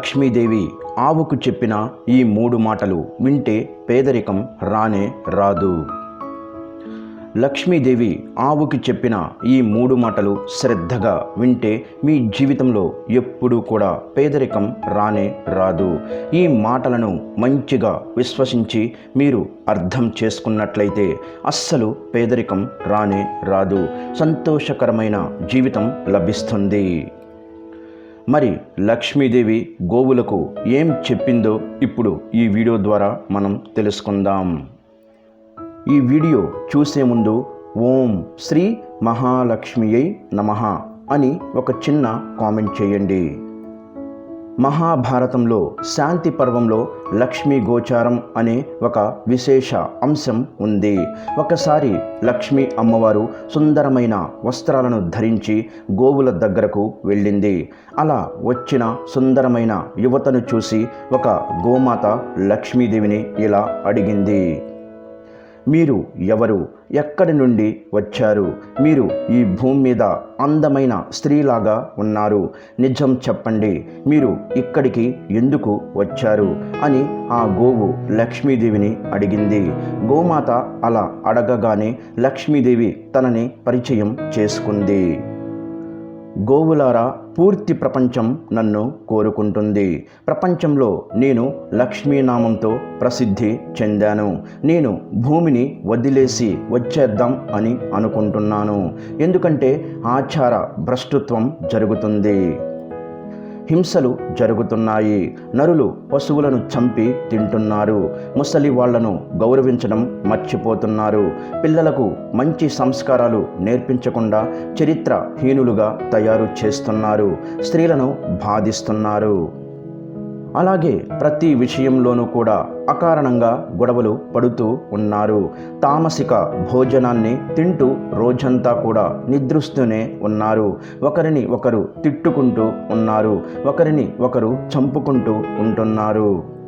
లక్ష్మీదేవి ఆవుకు చెప్పిన ఈ మూడు మాటలు వింటే పేదరికం రానే రాదు. లక్ష్మీదేవి ఆవుకి చెప్పిన ఈ మూడు మాటలు శ్రద్ధగా వింటే మీ జీవితంలో ఎప్పుడూ కూడా పేదరికం రానే రాదు. ఈ మాటలను మంచిగా విశ్వసించి మీరు అర్థం చేసుకున్నట్లయితే అస్సలు పేదరికం రానే రాదు. సంతోషకరమైన జీవితం లభిస్తుంది. మరి లక్ష్మీదేవి గోవులకు ఏం చెప్పిందో ఇప్పుడు ఈ వీడియో ద్వారా మనం తెలుసుకుందాం. ఈ వీడియో చూసే ముందు ఓం శ్రీ మహాలక్ష్మియై నమః అని ఒక చిన్న కామెంట్ చేయండి. మహాభారతంలో శాంతి పర్వంలో లక్ష్మీ గోచారం అనే ఒక విశేష అంశం ఉంది. ఒకసారి లక్ష్మీ అమ్మవారు సుందరమైన వస్త్రాలను ధరించి గోవుల దగ్గరకు వెళ్ళింది. అలా వచ్చిన సుందరమైన యువతను చూసి ఒక గోమాత లక్ష్మీదేవిని ఇలా అడిగింది. మీరు ఎవరు? ఎక్కడి నుండి వచ్చారు? మీరు ఈ భూమి మీద అందమైన స్త్రీలాగా ఉన్నారు. నిజం చెప్పండి మీరు ఇక్కడికి ఎందుకు వచ్చారు? అని ఆ గోవు లక్ష్మీదేవిని అడిగింది. గోమాత అలా అడగగానే లక్ష్మీదేవి తనని పరిచయం చేసుకుంది. గోవులారా పూర్తి ప్రపంచం నన్ను కోరుకుంటుంది. ప్రపంచంలో నేను లక్ష్మీనామంతో ప్రసిద్ధి చెందాను. నేను భూమిని వదిలేసి వచ్చేద్దాం అని అనుకుంటున్నాను. ఎందుకంటే ఆచార భ్రష్టత్వం జరుగుతుంది. హింసలు జరుగుతున్నాయి. నరులు పశువులను చంపి తింటున్నారు. ముసలి వాళ్ళను గౌరవించడం మర్చిపోతున్నారు. పిల్లలకు మంచి సంస్కారాలు నేర్పించకుండా చరిత్రహీనులుగా తయారు చేస్తున్నారు. స్త్రీలను బాధిస్తున్నారు. అలాగే ప్రతి విషయంలోనూ కూడా అకారణంగా గొడవలు పడుతూ ఉన్నారు. తామసిక భోజనాన్ని తింటూ రోజంతా కూడా నిద్రిస్తూనే ఉన్నారు. ఒకరిని ఒకరు తిట్టుకుంటూ ఉన్నారు. ఒకరిని ఒకరు చంపుకుంటూ ఉంటున్నారు.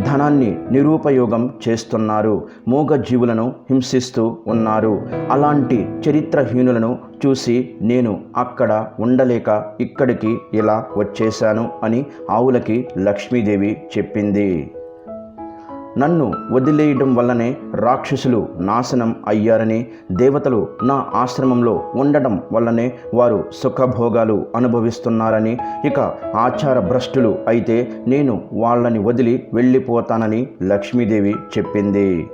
ధనాన్ని నిరుపయోగం చేస్తున్నారు. మూగ జీవులను హింసిస్తూ ఉన్నారు. అలాంటి చరిత్రహీనులను చూసి నేను అక్కడ ఉండలేక ఇక్కడికి ఇలా వచ్చేశాను అని ఆవులకి లక్ష్మీదేవి చెప్పింది. నన్ను వదిలేయడం వల్లనే రాక్షసులు నాశనం అయ్యారని దేవతలు నా ఆశ్రమంలో ఉండడం వల్లనే వారు సుఖభోగాలు అనుభవిస్తున్నారని ఇక ఆచార భ్రష్టులు అయితే నేను వాళ్ళని వదిలి వెళ్ళిపోతానని లక్ష్మీదేవి చెప్పింది.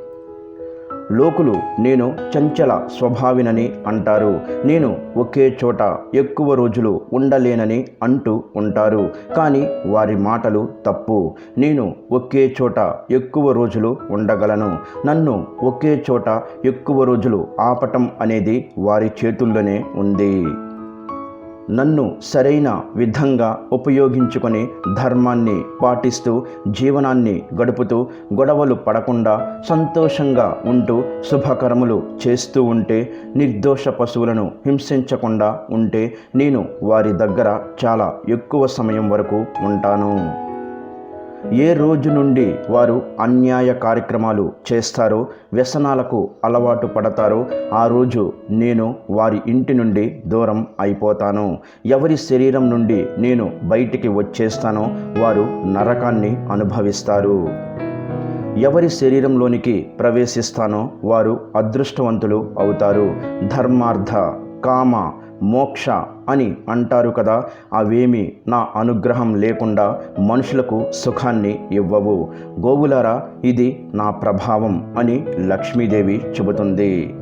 లోకులు నేను చంచల స్వభావినని అంటారు. నేను ఒకే చోట ఎక్కువ రోజులు ఉండలేనని అంటూ ఉంటారు. కానీ వారి మాటలు తప్పు. నేను ఒకే చోట ఎక్కువ రోజులు ఉండగలను. నన్ను ఒకే చోట ఎక్కువ రోజులు ఆపటం అనేది వారి చేతుల్లోనే ఉంది. నన్ను సరైన విధంగా ఉపయోగించుకొని ధర్మాన్ని పాటిస్తూ జీవనాన్ని గడుపుతూ గొడవలు పడకుండా సంతోషంగా ఉంటూ శుభకర్మలు చేస్తూ ఉంటే నిర్దోష పశువులను హింసించకుండా ఉంటే నేను వారి దగ్గర చాలా ఎక్కువ సమయం వరకు ఉంటాను. ఏ రోజు నుండి వారు అన్యాయ కార్యక్రమాలు చేస్తారో వ్యసనాలకు అలవాటు పడతారో ఆ రోజు నేను వారి ఇంటి నుండి దూరం అయిపోతాను. ఎవరి శరీరం నుండి నేను బయటికి వచ్చేస్తానో వారు నరకాన్ని అనుభవిస్తారు. ఎవరి శరీరంలోనికి ప్రవేశిస్తానో వారు అదృష్టవంతులు అవుతారు. ధర్మార్థ కామ మోక్ష అని అంటారు కదా అవేమి నా అనుగ్రహం లేకుండా మనుషులకు సుఖాన్ని ఇవ్వవు. గోవులారా ఇది నా ప్రభావం అని లక్ష్మీదేవి చెబుతుంది.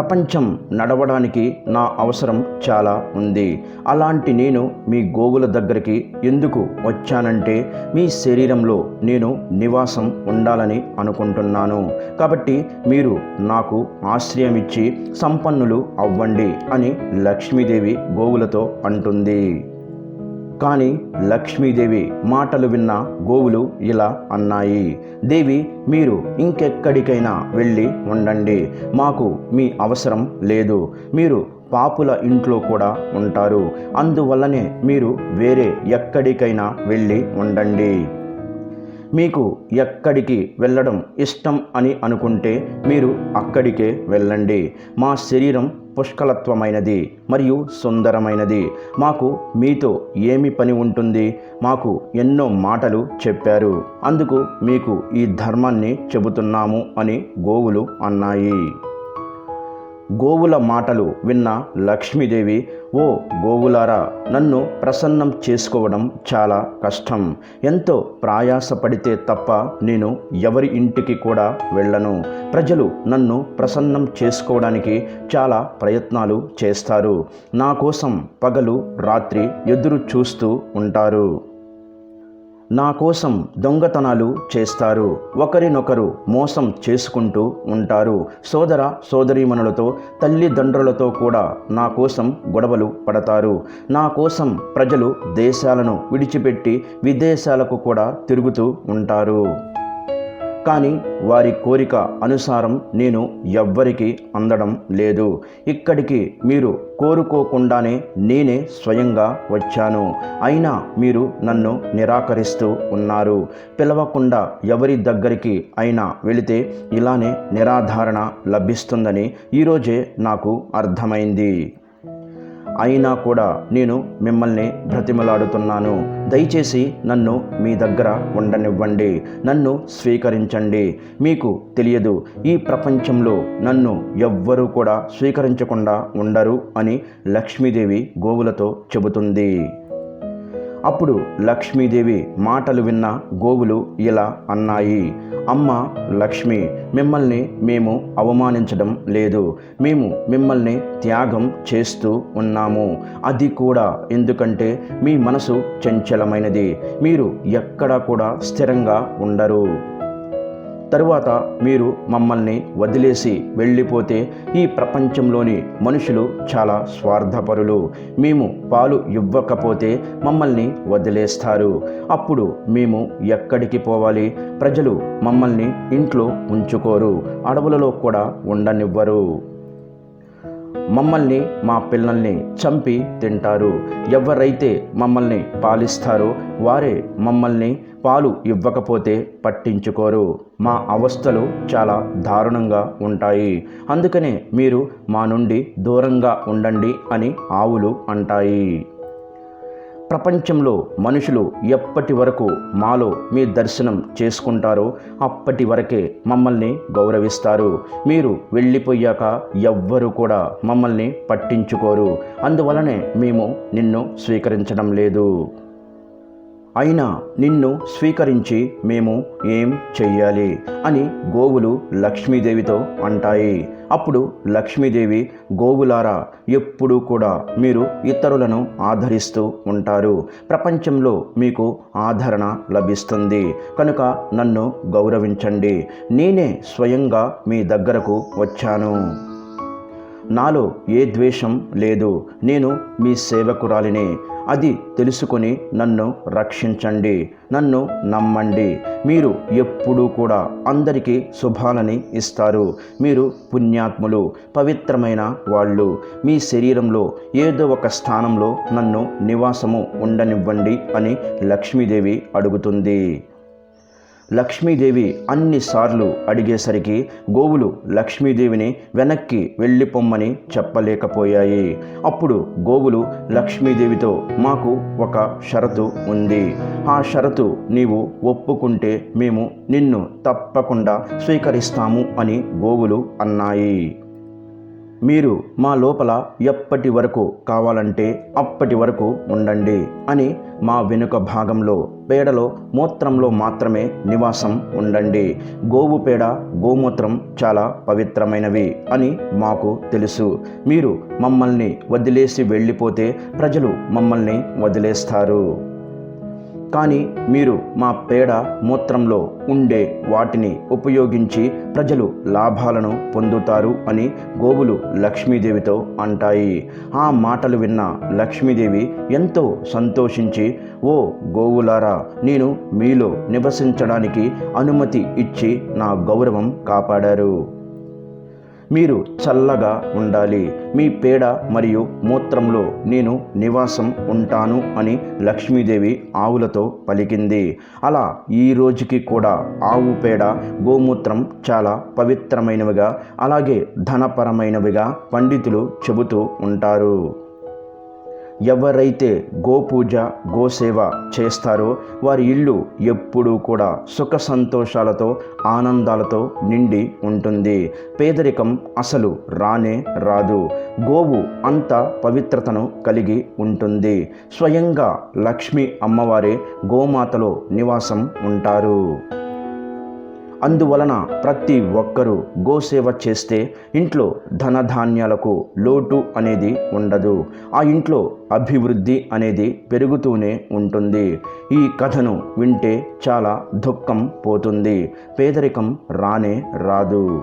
ప్రపంచం నడవడానికి నా అవసరం చాలా ఉంది. అలాంటి నేను మీ గోవుల దగ్గరికి ఎందుకు వచ్చానంటే మీ శరీరంలో నేను నివాసం ఉండాలని అనుకుంటున్నాను. కాబట్టి మీరు నాకు ఆశ్రయం ఇచ్చి సంపన్నులు అవ్వండి అని లక్ష్మీదేవి గోవులతో అంటుంది. కానీ లక్ష్మీదేవి మాటలు విన్న గోవులు ఇలా అన్నాయి. దేవి మీరు ఇంకెక్కడికైనా వెళ్ళి ఉండండి. మాకు మీ అవసరం లేదు. మీరు పాపుల ఇంట్లో కూడా ఉంటారు. అందువల్లనే మీరు వేరే ఎక్కడికైనా వెళ్ళి ఉండండి. మీకు ఎక్కడికి వెళ్ళడం ఇష్టం అని అనుకుంటే మీరు అక్కడికే వెళ్ళండి. మా శరీరం పుష్కలత్వమైనది మరియు సుందరమైనది. మాకు మీతో ఏమి పని ఉంటుంది? మాకు ఎన్నో మాటలు చెప్పారు. అందుకు మీకు ఈ ధర్మాన్ని చెబుతున్నాము అని గోవులు అన్నాయి. గోవుల మాటలు విన్న లక్ష్మీదేవి ఓ గోవులారా నన్ను ప్రసన్నం చేసుకోవడం చాలా కష్టం. ఎంతో ప్రయాసపడితే తప్ప నేను ఎవరి ఇంటికి కూడా వెళ్ళను. ప్రజలు నన్ను ప్రసన్నం చేసుకోవడానికి చాలా ప్రయత్నాలు చేస్తారు. నా కోసం పగలు రాత్రి ఎదురు చూస్తూ ఉంటారు. నా కోసం దొంగతనాలు చేస్తారు. ఒకరినొకరు మోసం చేసుకుంటూ ఉంటారు. సోదర సోదరీమణులతో తల్లిదండ్రులతో కూడా నా కోసం గొడవలు పడతారు. నా కోసం ప్రజలు దేశాలను విడిచిపెట్టి విదేశాలకు కూడా తిరుగుతూ ఉంటారు. కానీ వారి కోరిక అనుసారం నేను ఎవ్వరికి అందడం లేదు. ఇక్కడికి మీరు కోరుకోకుండానే నేనే స్వయంగా వచ్చాను. అయినా మీరు నన్ను నిరాకరిస్తూ ఉన్నారు. పిలవకుండా ఎవరి దగ్గరికి అయినా వెళితే ఇలానే నిరాధారణ లభిస్తుందని ఈరోజే నాకు అర్థమైంది. అయినా కూడా నేను మిమ్మల్ని బ్రతిమలాడుతున్నాను. దయచేసి నన్ను మీ దగ్గర ఉండనివ్వండి. నన్ను స్వీకరించండి. మీకు తెలియదు ఈ ప్రపంచంలో నన్ను ఎవ్వరూ కూడా స్వీకరించకుండా ఉండరు అని లక్ష్మీదేవి గోవులతో చెబుతుంది. అప్పుడు లక్ష్మీదేవి మాటలు విన్న గోవులు ఇలా అన్నాయి అమ్మ లక్ష్మి మిమ్మల్ని మేము అవమానించడం లేదు. మేము మిమ్మల్ని త్యాగం చేస్తూ ఉన్నాము. అది కూడా ఎందుకంటే మీ మనసు చంచలమైనది. మీరు ఎక్కడా కూడా స్థిరంగా ఉండరు. తరువాత మీరు మమ్మల్ని వదిలేసి వెళ్ళిపోతే ఈ ప్రపంచంలోని మనుషులు చాలా స్వార్థపరులు. మేము పాలు ఇవ్వకపోతే మమ్మల్ని వదిలేస్తారు. అప్పుడు మేము ఎక్కడికి పోవాలి? ప్రజలు మమ్మల్ని ఇంట్లో ఉంచుకోరు. అడవులలో కూడా ఉండనివ్వరు. మమ్మల్ని మా పిల్లల్ని చంపి తింటారు. ఎవరైతే మమ్మల్ని పాలిస్తారో వారే మమ్మల్ని పాలు ఇవ్వకపోతే పట్టించుకోరు. మా అవస్థలు చాలా దారుణంగా ఉంటాయి. అందుకనే మీరు మా నుండి దూరంగా ఉండండి అని ఆవులు అంటాయి. ప్రపంచంలో మనుషులు ఎప్పటి వరకు మాలో మీ దర్శనం చేసుకుంటారో అప్పటి వరకే మమ్మల్ని గౌరవిస్తారు. మీరు వెళ్ళిపోయాక ఎవ్వరు కూడా మమ్మల్ని పట్టించుకోరు. అందువలనే మేము నిన్ను స్వీకరించడం లేదు. అయినా నిన్ను స్వీకరించి మేము ఏం చెయ్యాలి? అని గోవులు లక్ష్మీదేవితో అంటాయి. అప్పుడు లక్ష్మీదేవి గోవులారా ఎప్పుడూ కూడా మీరు ఇతరులను ఆదరిస్తూ ఉంటారు. ప్రపంచంలో మీకు ఆదరణ లభిస్తుంది. కనుక నన్ను గౌరవించండి. నేనే స్వయంగా మీ దగ్గరకు వచ్చాను. నాలో ఏ ద్వేషం లేదు. నేను మీ సేవకురాలిని. అది తెలుసుకొని నన్ను రక్షించండి నన్ను నమ్మండి. మీరు ఎప్పుడూ కూడా అందరికీ శుభాలని ఇస్తారు. మీరు పుణ్యాత్ములు పవిత్రమైన వాళ్ళు. మీ శరీరంలో ఏదో ఒక స్థానంలో నన్ను నివాసము ఉండనివ్వండి అని లక్ష్మీదేవి అడుగుతుంది. లక్ష్మీదేవి అన్నిసార్లు అడిగేసరికి గోవులు లక్ష్మీదేవిని వెనక్కి వెళ్ళిపోమ్మని చెప్పలేకపోయాయి. అప్పుడు గోవులు లక్ష్మీదేవితో మాకు ఒక షరతు ఉంది. ఆ షరతు నీవు ఒప్పుకుంటే మేము నిన్ను తప్పకుండా స్వీకరిస్తాము అని గోవులు అన్నాయి. మీరు మా లోపల ఎప్పటి వరకు కావాలంటే అప్పటి వరకు ఉండండి అని మా వెనుక భాగంలో పేడలో మూత్రంలో మాత్రమే నివాసం ఉండండి. గోవు పేడ గోమూత్రం చాలా పవిత్రమైనవి అని మాకు తెలుసు. మీరు మమ్మల్ని వదిలేసి వెళ్ళిపోతే ప్రజలు మమ్మల్ని వదిలేస్తారు. కానీ మీరు మా పేడ మూత్రంలో ఉండే వాటిని ఉపయోగించి ప్రజలు లాభాలను పొందుతారు అని గోవులు లక్ష్మీదేవితో అంటాయి. ఆ మాటలు విన్న లక్ష్మీదేవి ఎంతో సంతోషించి ఓ గోవులారా నేను మీలో నివసించడానికి అనుమతి ఇచ్చి నా గౌరవం కాపాడారు. మీరు చల్లగా ఉండాలి. మీ పేడ మరియు మూత్రంలో నేను నివాసం ఉంటాను అని లక్ష్మీదేవి ఆవులతో పలికింది. అలా ఈ రోజుకి కూడా ఆవు పేడ గోమూత్రం చాలా పవిత్రమైనవిగా అలాగే ధనపరమైనవిగా పండితులు చెబుతూ ఉంటారు. ఎవరైతే గోపూజ గోసేవ చేస్తారో వారి ఇల్లు ఎప్పుడూ కూడా సుఖ సంతోషాలతో ఆనందాలతో నిండి ఉంటుంది. పేదరికం అసలు రానే రాదు. గోవు అంత పవిత్రతను కలిగి ఉంటుంది. స్వయంగా లక్ష్మీ అమ్మవారే గోమాతలో నివాసం ఉంటారు. అందువలన ప్రతి ఒక్కరూ గోసేవ చేస్తే ఇంట్లో ధనధాన్యాలకు లోటు అనేది ఉండదు. ఆ ఇంట్లో అభివృద్ధి అనేది పెరుగుతూనే ఉంటుంది. ఈ కథను వింటే చాలా దుఃఖం పోతుంది. పేదరికం రానే రాదు.